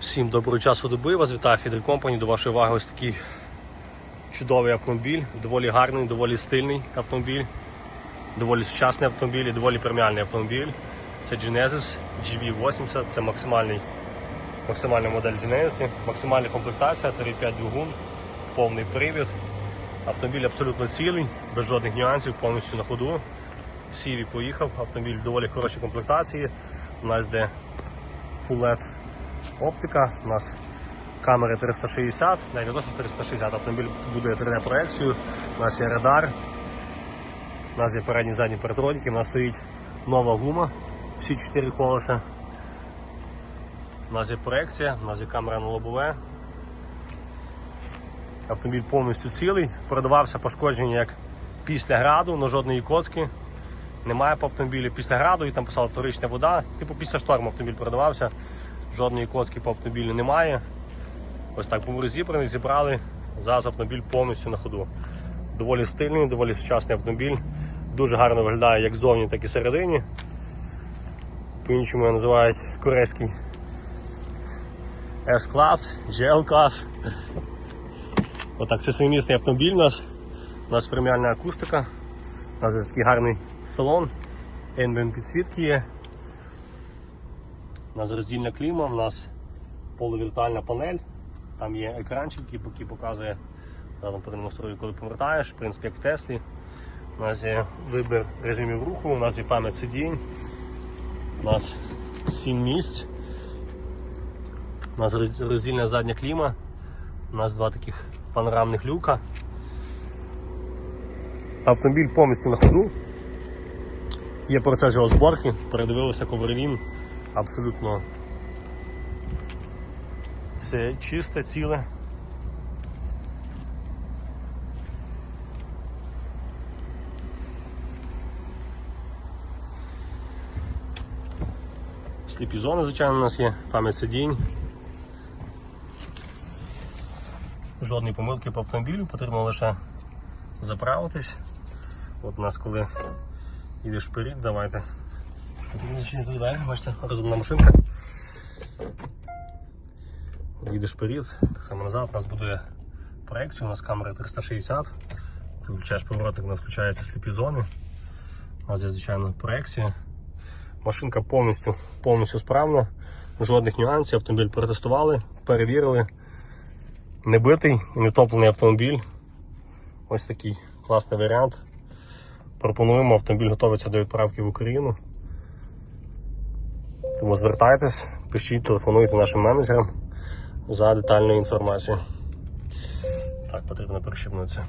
Всім доброго часу доби. Вас вітає Фідер Компані. До вашої уваги ось такий чудовий автомобіль, доволі гарний, доволі стильний автомобіль, доволі сучасний автомобіль і доволі преміальний автомобіль. Це Genesis GV80, це максимальний, максимальна модель Genesis, максимальна комплектація, 3.5 двигун, повний привід. Автомобіль абсолютно цілий, без жодних нюансів, повністю на ходу. Сіві поїхав, автомобіль доволі хорошій комплектації. У нас Full LED оптика, у нас камери 360, навіть не то, що 360, автомобіль буде 3D проекцію, у нас є радар, у нас є передні задні передроніки, у нас стоїть нова гума, всі 4 колеса. У нас є проекція, у нас є камера на лобове. Автомобіль повністю цілий, продавався пошкодження як після граду, але жодної коцки. Немає по автомобілі після граду і там писала вторична вода. Типу після шторму автомобіль продавався. Жодної коцки по автомобілю немає. Ось так був розібраний, зібрали. Зараз автомобіль повністю на ходу. Доволі стильний, доволі сучасний автомобіль. Дуже гарно виглядає як ззовні, так і всередині. По-іншому його називають корейський S-клас, GL-клас. Отак, це семимісний автомобіль у нас. У нас преміальна акустика. У нас є такий гарний салон. NBM підсвітки є. У нас роздільна кліма, у нас полувіртуальна панель, там є екранчик, який показує, зараз продемонструю, коли повертаєш, в принципі, як в Теслі. У нас є вибір режимів руху, у нас є пам'ять сидінь, у нас 7 місць, у нас роздільна задня кліма, у нас два таких панорамних люка. Автомобіль повністю на ходу. Є процес його зборки, передивилися коверлін, абсолютно все чисте, ціле. Сліпі зони, звичайно, у нас є, пам'ять сидінь. Жодної помилки по автомобілю, потрібно лише заправитись. От у нас коли йдеш вперед, давайте. Тут далі, бачите, розумна машинка. Їдеш вперед, так само назад, у нас буде проекція, у нас камера 360. Ти включаєш поворотник, нас включаються сліпі зони. У нас є, звичайно, проекція. Машинка повністю, повністю справна, жодних нюансів, автомобіль протестували, перевірили. Не битий не топлений автомобіль. Ось такий класний варіант. Пропонуємо, автомобіль готується до відправки в Україну. Тому звертайтесь, пишіть, телефонуйте нашим менеджерам за детальною інформацією. Так, потрібно прищепнутися.